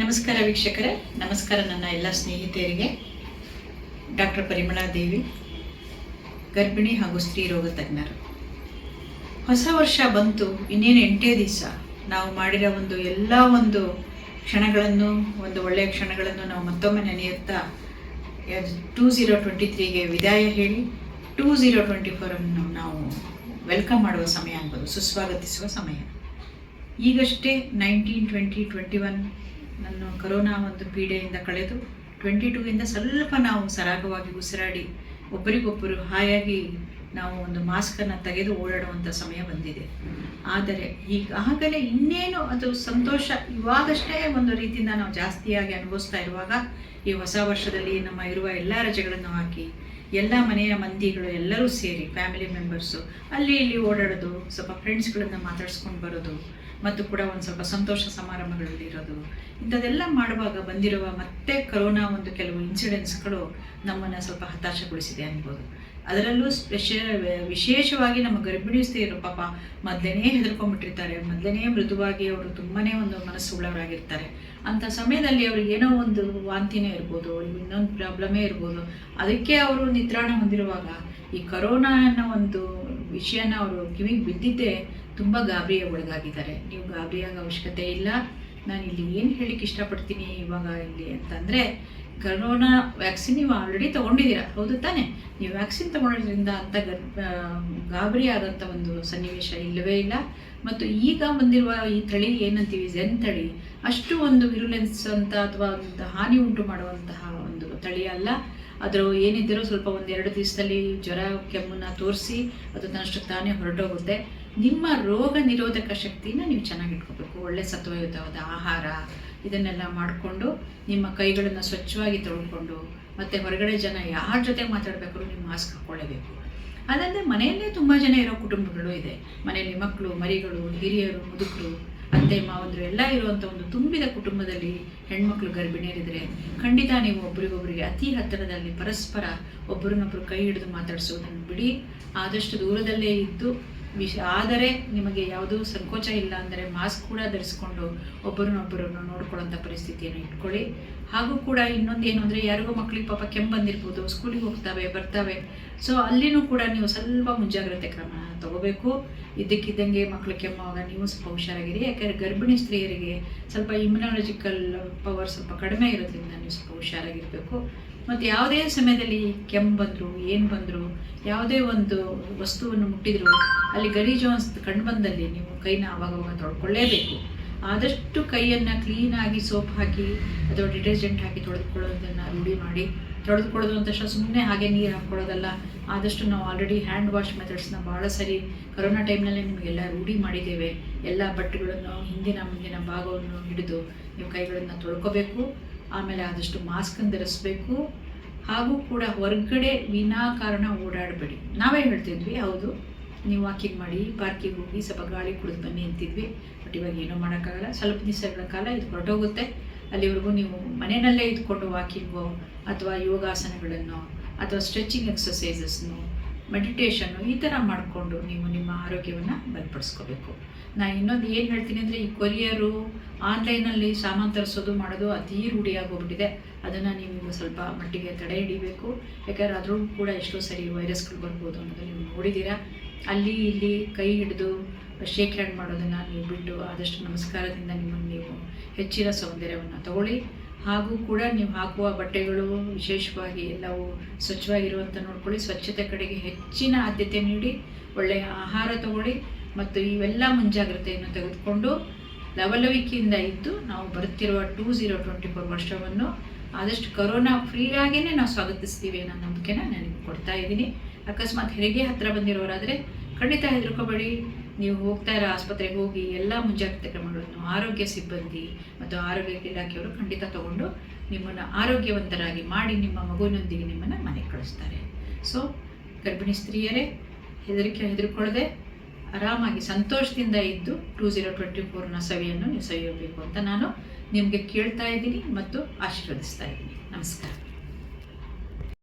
ನಮಸ್ಕಾರ ವೀಕ್ಷಕರೇ, ನಮಸ್ಕಾರ ನನ್ನ ಎಲ್ಲ ಸ್ನೇಹಿತೆಯರಿಗೆ. ಡಾಕ್ಟರ್ ಪರಿಮಳಾ ದೇವಿ, ಗರ್ಭಿಣಿ ಹಾಗೂ ಸ್ತ್ರೀ ರೋಗ ತಜ್ಞರು. ಹೊಸ ವರ್ಷ ಬಂತು, ಇನ್ನೇನು ಎಂಟೇ ದಿವಸ. ನಾವು ಮಾಡಿರೋ ಒಂದು ಎಲ್ಲ ಒಂದು ಕ್ಷಣಗಳನ್ನು, ಒಂದು ಒಳ್ಳೆಯ ಕ್ಷಣಗಳನ್ನು ನಾವು ಮತ್ತೊಮ್ಮೆ ನೆನೆಯುತ್ತಾ ಟೂ ಝೀರೋ ಟ್ವೆಂಟಿ ತ್ರೀಗೆ ವಿದಾಯ ಹೇಳಿ ಟೂ ಝೀರೋ ಟ್ವೆಂಟಿ ಫೋರನ್ನು ನಾವು ವೆಲ್ಕಮ್ ಮಾಡುವ ಸಮಯ ಅನ್ಬೋದು, ಸುಸ್ವಾಗತಿಸುವ ಸಮಯ. ಈಗಷ್ಟೇ ನೈನ್ಟೀನ್ ಟ್ವೆಂಟಿ ಟ್ವೆಂಟಿ ಒನ್ ನನ್ನ ಕರೋನಾ ಒಂದು ಪೀಡೆಯಿಂದ ಕಳೆದು ಟ್ವೆಂಟಿ ಟೂಯಿಂದ ಸ್ವಲ್ಪ ನಾವು ಸರಾಗವಾಗಿ ಉಸಿರಾಡಿ ಒಬ್ಬರಿಗೊಬ್ಬರು ಹಾಯಾಗಿ ನಾವು ಒಂದು ಮಾಸ್ಕನ್ನು ತೆಗೆದು ಓಡಾಡುವಂಥ ಸಮಯ ಬಂದಿದೆ. ಆದರೆ ಈಗಾಗಲೇ ಇನ್ನೇನು ಅದು ಸಂತೋಷ ಇವಾಗಷ್ಟೇ ಒಂದು ರೀತಿಯಿಂದ ನಾವು ಜಾಸ್ತಿಯಾಗಿ ಅನುಭವಿಸ್ತಾ ಇರುವಾಗ ಈ ಹೊಸ ವರ್ಷದಲ್ಲಿ ನಮ್ಮ ಇರುವ ಎಲ್ಲ ರಜೆಗಳನ್ನು ಹಾಕಿ ಎಲ್ಲ ಮನೆಯ ಮಂದಿಗಳು ಎಲ್ಲರೂ ಸೇರಿ ಫ್ಯಾಮಿಲಿ ಮೆಂಬರ್ಸು ಅಲ್ಲಿ ಇಲ್ಲಿ ಓಡಾಡೋದು, ಸ್ವಲ್ಪ ಫ್ರೆಂಡ್ಸ್ಗಳನ್ನು ಮಾತಾಡ್ಸ್ಕೊಂಡು ಬರೋದು, ಮತ್ತು ಕೂಡ ಒಂದು ಸ್ವಲ್ಪ ಸಂತೋಷ ಸಮಾರಂಭಗಳಲ್ಲಿ ಇರೋದು. ಇಂಥದ್ದೆಲ್ಲ ಮಾಡುವಾಗ ಬಂದಿರುವ ಮತ್ತೆ ಕರೋನಾ ಒಂದು ಕೆಲವು ಇನ್ಸಿಡೆನ್ಸ್ಗಳು ನಮ್ಮನ್ನು ಸ್ವಲ್ಪ ಹತಾಶಗೊಳಿಸಿದೆ ಅನ್ಬೋದು. ಅದರಲ್ಲೂ ಸ್ಪೆಷ, ವಿಶೇಷವಾಗಿ ನಮ್ಮ ಗರ್ಭಿಣಿ ಸ್ತ್ರೀಯರು ಪಾಪ ಮೊದಲನೇ ಹೆದರ್ಕೊಂಡ್ಬಿಟ್ಟಿರ್ತಾರೆ. ಮೊದಲನೇ ಮೃದುವಾಗಿ ಅವರು ತುಂಬಾ ಒಂದು ಮನಸ್ಸುಳ್ಳವರಾಗಿರ್ತಾರೆ ಅಂಥ ಸಮಯದಲ್ಲಿ ಅವ್ರಿಗೆ ಏನೋ ಒಂದು ವಾಂತಿನೇ ಇರ್ಬೋದು ಇನ್ನೊಂದು ಪ್ರಾಬ್ಲಮೇ ಇರ್ಬೋದು. ಅದಕ್ಕೆ ಅವರು ನಿತ್ರಾಣ ಹೊಂದಿರುವಾಗ ಈ ಕರೋನಾ ಅನ್ನೋ ಒಂದು ವಿಷಯನ ಅವರು ಕಿವಿಗೆ ಬಿದ್ದಿದ್ದೇ ತುಂಬ ಗಾಬರಿಯ ಒಳಗಾಗಿದ್ದಾರೆ. ನೀವು ಗಾಬರಿಯಾಗ ಅವಶ್ಯಕತೆ ಇಲ್ಲ. ನಾನು ಇಲ್ಲಿ ಏನು ಹೇಳಿಕ್ಕೆ ಇಷ್ಟಪಡ್ತೀನಿ ಇವಾಗ ಇಲ್ಲಿ ಅಂತಂದರೆ, ಕರೋನಾ ವ್ಯಾಕ್ಸಿನ್ ನೀವು ಆಲ್ರೆಡಿ ತೊಗೊಂಡಿದ್ದೀರಾ? ಹೌದು ತಾನೇ. ನೀವು ವ್ಯಾಕ್ಸಿನ್ ತೊಗೊಳೋದ್ರಿಂದ ಅಂತ ಗಾಬರಿ ಆದಂಥ ಒಂದು ಸನ್ನಿವೇಶ ಇಲ್ಲವೇ ಇಲ್ಲ. ಮತ್ತು ಈಗ ಬಂದಿರುವ ಈ ತಳಿ ಏನಂತೀವಿ ಝೆನ್ ತಳಿ ಅಷ್ಟು ಒಂದು ವಿರುಲೆನ್ಸ್ ಅಂತ ಅಥವಾ ಒಂದು ಹಾನಿ ಉಂಟು ಮಾಡುವಂತಹ ಒಂದು ತಳಿ ಅಲ್ಲ. ಅದರ ಏನಿದ್ದರೂ ಸ್ವಲ್ಪ ಒಂದೆರಡು ದಿವಸದಲ್ಲಿ ಜ್ವರ ಕೆಮ್ಮನ್ನು ತೋರಿಸಿ ಅದು ತನ್ನಷ್ಟಕ್ಕೆ ತಾನೇ ಹೊರಟೋಗುತ್ತೆ. ನಿಮ್ಮ ರೋಗ ನಿರೋಧಕ ಶಕ್ತಿನ ನೀವು ಚೆನ್ನಾಗಿ ಇಟ್ಕೋಬೇಕು ಒಳ್ಳೆ ಸತ್ವಯುತವಾದ ಆಹಾರ ಇದನ್ನೆಲ್ಲ ಮಾಡಿಕೊಂಡು ನಿಮ್ಮ ಕೈಗಳನ್ನು ಸ್ವಚ್ಛವಾಗಿ ತೊಳ್ಕೊಂಡು ಮತ್ತು ಹೊರಗಡೆ ಜನ ಯಾರ ಜೊತೆ ಮಾತಾಡಬೇಕಾದ್ರೂ ನೀವು ಮಾಸ್ಕ್ ಹಾಕ್ಕೊಳ್ಳೇಬೇಕು ಅದಲ್ಲದೆ ಮನೆಯಲ್ಲೇ ತುಂಬ ಜನ ಇರೋ ಕುಟುಂಬಗಳು ಇದೆ. ಮನೆಯಲ್ಲಿ ಮಕ್ಕಳು ಮರಿಗಳು, ಹಿರಿಯರು, ಮುದುಕರು, ಅತ್ತೆ, ಮಾವಂದರು ಎಲ್ಲ ಇರುವಂಥ ಒಂದು ತುಂಬಿದ ಕುಟುಂಬದಲ್ಲಿ ಹೆಣ್ಮಕ್ಳು ಗರ್ಭಿಣಿಯರಿದ್ರೆ ಖಂಡಿತ ನೀವು ಒಬ್ರಿಗೊಬ್ರಿಗೆ ಅತಿ ಹತ್ತಿರದಲ್ಲಿ ಪರಸ್ಪರ ಒಬ್ಬರನ್ನೊಬ್ಬರು ಕೈ ಹಿಡಿದು ಮಾತಾಡಿಸೋದನ್ನು ಬಿಡಿ. ಆದಷ್ಟು ದೂರದಲ್ಲೇ ಇದ್ದು ವಿಷ ಆದರೆ ನಿಮಗೆ ಯಾವುದೂ ಸಂಕೋಚ ಇಲ್ಲ ಅಂದರೆ ಮಾಸ್ಕ್ ಕೂಡ ಧರಿಸ್ಕೊಂಡು ಒಬ್ಬರನ್ನೊಬ್ಬರನ್ನು ನೋಡ್ಕೊಳ್ಳೋಂಥ ಪರಿಸ್ಥಿತಿಯನ್ನು ಇಟ್ಕೊಳ್ಳಿ. ಹಾಗೂ ಕೂಡ ಇನ್ನೊಂದು ಏನು ಅಂದರೆ ಯಾರಿಗೋ ಮಕ್ಕಳಿಗೆ ಪಾಪ ಕೆಮ್ಮು ಬಂದಿರ್ಬೋದು ಸ್ಕೂಲಿಗೆ ಹೋಗ್ತವೆ, ಬರ್ತವೆ. ಸೊ ಅಲ್ಲಿನೂ ಕೂಡ ನೀವು ಸ್ವಲ್ಪ ಮುಂಜಾಗ್ರತೆ ಕ್ರಮ ತಗೋಬೇಕು. ಇದ್ದಕ್ಕಿದ್ದಂಗೆ ಮಕ್ಕಳು ಕೆಮ್ಮುವಾಗ ನೀವು ಸ್ವಲ್ಪ ಹುಷಾರಾಗಿರಿ. ಯಾಕಂದರೆ ಗರ್ಭಿಣಿ ಸ್ತ್ರೀಯರಿಗೆ ಸ್ವಲ್ಪ ಇಮ್ಯುನಾಲಜಿಕಲ್ ಪವರ್ ಸ್ವಲ್ಪ ಕಡಿಮೆ ಇರೋದ್ರಿಂದ ನೀವು ಸ್ವಲ್ಪ ಹುಷಾರಾಗಿರಬೇಕು. ಮತ್ತು ಯಾವುದೇ ಸಮಯದಲ್ಲಿ ಕೆಮ್ಮು ಬಂದರು, ಏನು ಬಂದರು, ಯಾವುದೇ ಒಂದು ವಸ್ತುವನ್ನು ಮುಟ್ಟಿದ್ರು, ಅಲ್ಲಿ ಗಲೀಜು ಜೋನ್ಸ್ ಕಂಡು ಬಂದಲ್ಲಿ ನೀವು ಕೈನ ಆವಾಗವಾಗ ತೊಳ್ಕೊಳ್ಳೇಬೇಕು. ಆದಷ್ಟು ಕೈಯನ್ನು ಕ್ಲೀನಾಗಿ ಸೋಪ್ ಹಾಕಿ ಅಥವಾ ಡಿಟರ್ಜೆಂಟ್ ಹಾಕಿ ತೊಳೆದುಕೊಳ್ಳೋದನ್ನು ರೂಢಿ ಮಾಡಿ. ತೊಳೆದುಕೊಳ್ಳೋದು ಅಂತ ಸುಮ್ಮನೆ ಹಾಗೆ ನೀರು ಹಾಕ್ಕೊಳ್ಳೋದಲ್ಲ, ಆದಷ್ಟು ನಾವು ಆಲ್ರೆಡಿ ಹ್ಯಾಂಡ್ ವಾಶ್ ಮೆಥಡ್ಸ್ನ ಭಾಳ ಸರಿ ಕರೋನಾ ಟೈಮ್ನಲ್ಲೇ ನಿಮಗೆಲ್ಲ ರೂಢಿ ಮಾಡಿದ್ದೇವೆ. ಎಲ್ಲ ಬಟ್ಟೆಗಳನ್ನು ಹಿಂದಿನ ಮುಂದಿನ ಭಾಗವನ್ನು ಹಿಡಿದು ನೀವು ಕೈಗಳನ್ನು ತೊಳ್ಕೊಬೇಕು. ಆಮೇಲೆ ಆದಷ್ಟು ಮಾಸ್ಕನ್ನು ಧರಿಸ್ಬೇಕು. ಹಾಗೂ ಕೂಡ ಹೊರಗಡೆ ವಿನಾಕಾರಣ ಓಡಾಡಬೇಡಿ. ನಾವೇ ಹೇಳ್ತಿದ್ವಿ, ಹೌದು, ನೀವು ವಾಕಿಂಗ್ ಮಾಡಿ, ಪಾರ್ಕಿಗೆ ಹೋಗಿ ಸ್ವಲ್ಪ ಗಾಳಿ ಕುಡಿದು ಬನ್ನಿ ಅಂತಿದ್ವಿ. ಬಟ್ ಇವಾಗ ಏನೂ ಮಾಡೋಕ್ಕಾಗಲ್ಲ. ಸ್ವಲ್ಪ ದಿವಸಗಳ ಕಾಲ ಇದು ಹೊರಟೋಗುತ್ತೆ. ಅಲ್ಲಿವರೆಗೂ ನೀವು ಮನೆಯಲ್ಲೇ ಇದ್ಕೊಂಡು ವಾಕಿಂಗು ಅಥವಾ ಯೋಗಾಸನಗಳನ್ನು ಅಥವಾ ಸ್ಟ್ರೆಚಿಂಗ್ ಎಕ್ಸಸೈಸಸ್ನು ಮೆಡಿಟೇಷನ್ನು ಈ ಥರ ಮಾಡಿಕೊಂಡು ನೀವು ನಿಮ್ಮ ಆರೋಗ್ಯವನ್ನು ಬಲಪಡಿಸ್ಕೋಬೇಕು. ನಾನು ಇನ್ನೊಂದು ಏನು ಹೇಳ್ತೀನಿ ಅಂದರೆ ಈ ಕೊರಿಯರು ಆನ್ಲೈನಲ್ಲಿ ಸಾಮಾನು ತರಿಸೋದು ಮಾಡೋದು ಅತೀ ರೂಢಿಯಾಗೋಗ್ಬಿಟ್ಟಿದೆ. ಅದನ್ನು ನೀವು ಸ್ವಲ್ಪ ಮಟ್ಟಿಗೆ ತಡೆ ಹಿಡಿಬೇಕು. ಯಾಕಂದ್ರೆ ಅದರಲ್ಲೂ ಕೂಡ ಎಷ್ಟೋ ಸರಿ ವೈರಸ್ಗಳು ಬರ್ಬೋದು ಅನ್ನೋದು ನೀವು ನೋಡಿದ್ದೀರಾ. ಅಲ್ಲಿ ಇಲ್ಲಿ ಕೈ ಹಿಡಿದು ಶೇಕ್ ಹ್ಯಾಂಡ್ ಮಾಡೋದನ್ನು ನೀವು ಬಿಟ್ಟು ಆದಷ್ಟು ನಮಸ್ಕಾರದಿಂದ ನಿಮ್ಮನ್ನು ನೀವು ಹೆಚ್ಚಿನ ಸೌಂದರ್ಯವನ್ನು ತಗೊಳ್ಳಿ. ಹಾಗೂ ಕೂಡ ನೀವು ಹಾಕುವ ಬಟ್ಟೆಗಳು ವಿಶೇಷವಾಗಿ ಎಲ್ಲವೂ ಸ್ವಚ್ಛವಾಗಿರುವಂಥ ನೋಡ್ಕೊಳ್ಳಿ. ಸ್ವಚ್ಛತೆ ಕಡೆಗೆ ಹೆಚ್ಚಿನ ಆದ್ಯತೆ ನೀಡಿ, ಒಳ್ಳೆಯ ಆಹಾರ ತಗೊಳ್ಳಿ ಮತ್ತು ಇವೆಲ್ಲ ಮುಂಜಾಗ್ರತೆಯನ್ನು ತೆಗೆದುಕೊಂಡು ಲವಲವಿಕೆಯಿಂದ ಇದ್ದು ನಾವು ಬರುತ್ತಿರುವ ಟೂ ಝೀರೋ ಟ್ವೆಂಟಿ ಫೋರ್ ವರ್ಷವನ್ನು ಆದಷ್ಟು ಕರೋನಾ ಆಗಿಯೇ ನಾವು ಸ್ವಾಗತಿಸ್ತೀವಿ ಅನ್ನೋ ನಂಬಿಕೆನ ನಾನು ಕೊಡ್ತಾ ಇದ್ದೀನಿ. ಅಕಸ್ಮಾತ್ ಹೆರಿಗೆ ಹತ್ತಿರ ಬಂದಿರೋರಾದರೆ ಖಂಡಿತ ಹೆದರ್ಕೋಬೇಡಿ. ನೀವು ಹೋಗ್ತಾ ಇರೋ ಆಸ್ಪತ್ರೆಗೆ ಹೋಗಿ ಎಲ್ಲ ಮುಂಜಾಗ್ರತೆ ಕ್ರಮಗಳನ್ನು ಆರೋಗ್ಯ ಸಿಬ್ಬಂದಿ ಮತ್ತು ಆರೋಗ್ಯ ಇಲಾಖೆಯವರು ಖಂಡಿತ ತಗೊಂಡು ನಿಮ್ಮನ್ನು ಆರೋಗ್ಯವಂತರಾಗಿ ಮಾಡಿ ನಿಮ್ಮ ಮಗುವಿನೊಂದಿಗೆ ನಿಮ್ಮನ್ನು ಮನೆಗೆ ಕಳಿಸ್ತಾರೆ. ಸೊ ಗರ್ಭಿಣಿ ಸ್ತ್ರೀಯರೇ, ಹೆದರಿಕೆ ಹೆದರ್ಕೊಳ್ಳದೆ ಆರಾಮಾಗಿ ಸಂತೋಷದಿಂದ ಇದ್ದು ಟೂ ಜೀರೋ ಟ್ವೆಂಟಿ ಫೋರ್ನ ಸವಿಯನ್ನು ನೀವು ಸವಿಯಬೇಕು ಅಂತ ನಾನು ನಿಮಗೆ ಕೇಳ್ತಾ ಇದ್ದೀನಿ ಮತ್ತು ಆಶೀರ್ವದಿಸ್ತಾ ಇದ್ದೀನಿ. ನಮಸ್ಕಾರ.